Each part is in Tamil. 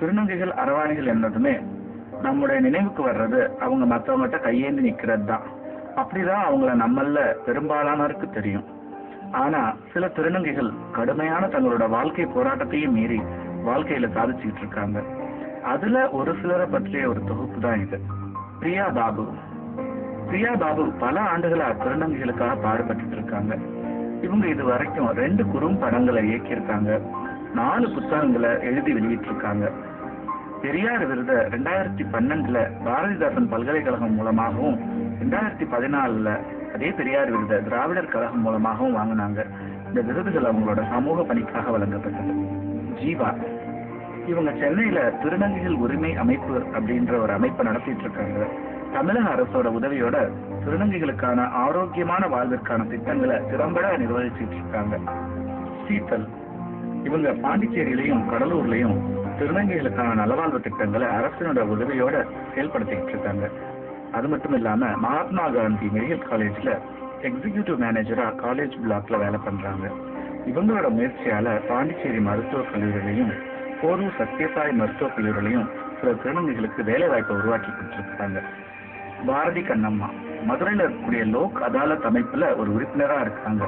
திருநங்கைகள் அரவாணிகள் என்னதுமே நம்முடைய நினைவுக்கு வர்றது அவங்க மற்றவங்ககிட்ட கையேந்தி நிக்கிறது தான் அப்படிதான் அவங்கள நம்மள பெரும்பாலானோருக்கு தெரியும். ஆனா சில திருநங்கைகள் கடுமையான தங்களோட வாழ்க்கை போராட்டத்தையும் மீறி வாழ்க்கையில சாதிச்சுக்கிட்டு இருக்காங்க. அதுல ஒரு சிலரை பற்றிய ஒரு தொகுப்பு தான் இது. பிரியா பாபு. பிரியா பாபு பல ஆண்டுகளா திருநங்கைகளுக்காக பாடுபட்டு இருக்காங்க. இவங்க இது வரைக்கும் ரெண்டு குறும் படங்களை இயக்கியிருக்காங்க. நாலு புத்தகங்களை எழுதி வெளியிட்டிருக்காங்க. பெரியார் விருத ரெண்டாயிரத்தி பன்னெண்டுல பாரதிதாசன் பல்கலைக்கழகம் மூலமாகவும் ரெண்டாயிரத்தி பதினாலுல அதே பெரியார் விருத திராவிடர் கழகம் மூலமாகவும் வாங்கினாங்க. இந்த விருதுகள் அவங்களோட சமூக பணிக்காக வழங்கப்பட்டது. ஜீவா இவங்க சென்னையில திருநங்கைகள் உரிமை அமைப்பு அப்படின்ற ஒரு அமைப்பை நடத்திட்டு இருக்காங்க. தமிழக அரசோட உதவியோட திருநங்கைகளுக்கான ஆரோக்கியமான வாழ்விற்கான திட்டங்களை திறம்பட நிர்வகிச்சிட்டு இருக்காங்க. சீத்தல் இவங்க பாண்டிச்சேரியிலையும் கடலூர்லயும் திருநங்கைகளுக்கான நலவாழ்வு திட்டங்களை அரசினோட உதவியோட செயல்படுத்திக்கிட்டு இருக்காங்க. அது மட்டும் இல்லாம மகாத்மா காந்தி மெடிக்கல் காலேஜ்ல எக்ஸிகியூட்டிவ் மேனேஜரா காலேஜ் பிளாக்ல வேலை பண்றாங்க. இவங்களோட முயற்சியால பாண்டிச்சேரி மருத்துவக் கல்லூரிகளையும் போரூர் சத்யசாய் மருத்துவக் கல்லூரிகளையும் சில திருநங்கைகளுக்கு வேலை வாய்ப்பை உருவாக்கி கொடுத்துருக்காங்க பாரதி கண்ணம்மா மதுரையில் இருக்கக்கூடிய லோக் அதாலத் அமைப்புல ஒரு உறுப்பினரா இருக்காங்க.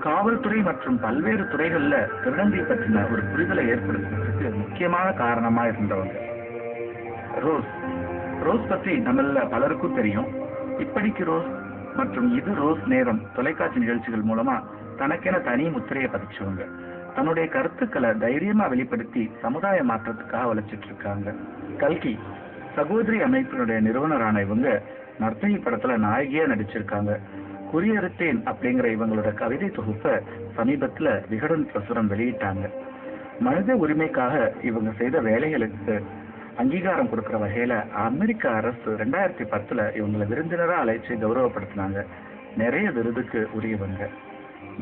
காவல்துறை மற்றும் பல்வேறு துறைகள்ல திருநங்கை பற்றின ஒரு புரிதலை ஏற்படுத்துவதற்கு முக்கியமான காரணமா இருந்தவங்க. ரோஸ். ரோஸ் பற்றி நம்மள பலருக்கும் தெரியும். இப்படிக்கு ரோஸ் மற்றும் இது ரோஸ் நேரம் தொலைக்காட்சி நிகழ்ச்சிகள் மூலமா தனக்கென தனி முத்திரையை பதிச்சவங்க. தன்னுடைய கருத்துக்களை தைரியமா வெளிப்படுத்தி சமுதாய மாற்றத்துக்காக உழைச்சிட்டு இருக்காங்க கல்கி சகோதரி அமைப்பினுடைய நிறுவனரான இவங்க நர்த்தகி படத்துல நாயகியா நடிச்சிருக்காங்க. குறியறுத்தேன் அப்படிங்கிற இவங்களோட கவிதை தொகுப்பை சமீபத்துல விகடன் பிரசுரம் வெளியிட்டாங்க. மனித உரிமைக்காக இவங்க செய்த வேலைகளுக்கு அங்கீகாரம் கொடுக்கிற வகையில அமெரிக்க அரசு ரெண்டாயிரத்தி பத்துல இவங்களை விருந்தினரா அழைச்சு கௌரவப்படுத்தினாங்க. நிறைய விருதுக்கு உரியவங்க.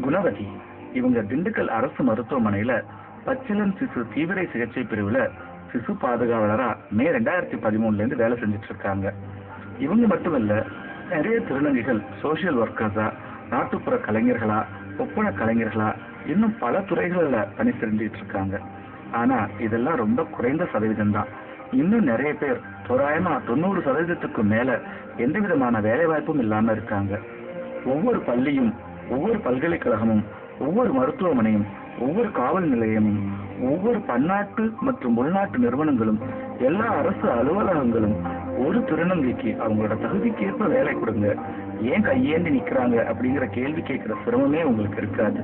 குணவதி இவங்க திண்டுக்கல் அரசு மருத்துவமனையில பச்சிலன் சிசு தீவிர சிகிச்சை பிரிவுல சிசு பாதுகாவலரா மே ரெண்டாயிரத்தி பதிமூணுல இருந்து வேலை செஞ்சுட்டு இருக்காங்க. இவங்க மட்டுமல்ல நிறைய திருநங்கைகள் சோசியல் ஒர்க்கர்ஸா நாட்டுப்புற கலைஞர்களா ஒப்பன கலைஞர்களா இன்னும் பல துறைகளில் பணி செஞ்சுட்டு இருக்காங்க. ஆனா இதெல்லாம் ரொம்ப குறைந்த சதவீதம் தான். இன்னும் நிறைய பேர் தோராயமா தொண்ணூறு சதவீதத்துக்கு மேல எந்த விதமான வேலை வாய்ப்பும் இல்லாம இருக்காங்க. ஒவ்வொரு பள்ளியும் ஒவ்வொரு பல்கலைக்கழகமும் ஒவ்வொரு மருத்துவமனையும் ஒவ்வொரு காவல் நிலையமும் ஒவ்வொரு பன்னாட்டு மற்றும் உள்நாட்டு நிறுவனங்களும் எல்லா அரசு அலுவலகங்களும் ஒரு திருநங்கைக்கு அவங்களோட தகுதிக்கு ஏற்ப வேலை கொடுங்க. ஏன் கையேந்தி நிக்கிறாங்க அப்படிங்கிற கேள்வி கேட்கிற சிரமமே உங்களுக்கு இருக்காது.